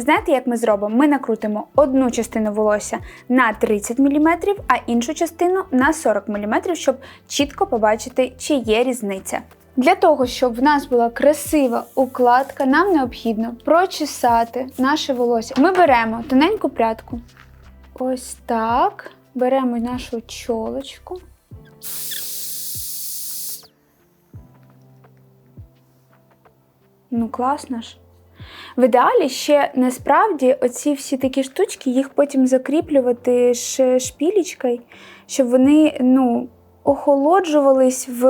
знаєте, як ми зробимо? Ми накрутимо одну частину волосся на 30 мм, а іншу частину на 40 мм, щоб чітко побачити, чи є різниця. Для того, щоб в нас була красива укладка, нам необхідно прочесати наше волосся. Ми беремо тоненьку прядку. Ось так. Беремо нашу чолочку. Ну, класно ж. В ідеалі ще насправді оці всі такі штучки, їх потім закріплювати ш- шпілечкою, щоб вони ну, охолоджувались в,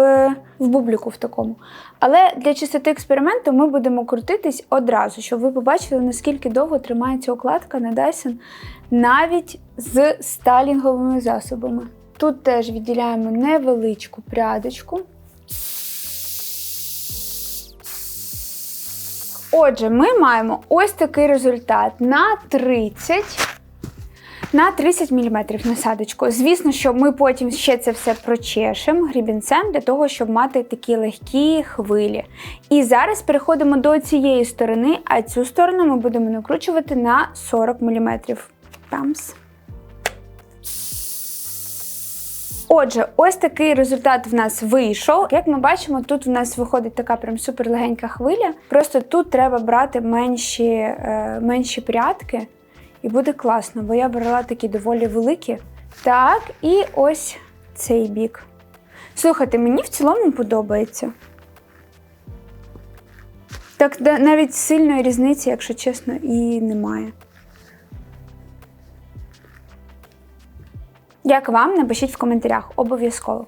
в бубліку в такому. Але для чистоти експерименту ми будемо крутитись одразу, щоб ви побачили, наскільки довго тримається укладка на Dyson навіть з сталінговими засобами. Тут теж відділяємо невеличку прядочку. Отже, ми маємо ось такий результат на 30. На 30 мм насадочку. Звісно, що ми потім ще це все прочешемо грібінцем для того, щоб мати такі легкі хвилі. І зараз переходимо до цієї сторони, а цю сторону ми будемо накручувати на 40 мм. Тамс. Отже, ось такий результат в нас вийшов. Як ми бачимо, тут в нас виходить така прям суперлегенька хвиля. Просто тут треба брати менші, е, менші прядки, і буде класно, бо я брала такі доволі великі. Так, і ось цей бік. Слухайте, мені в цілому подобається. Так навіть сильної різниці, якщо чесно, і немає. Як вам, напишіть в коментарях обов'язково.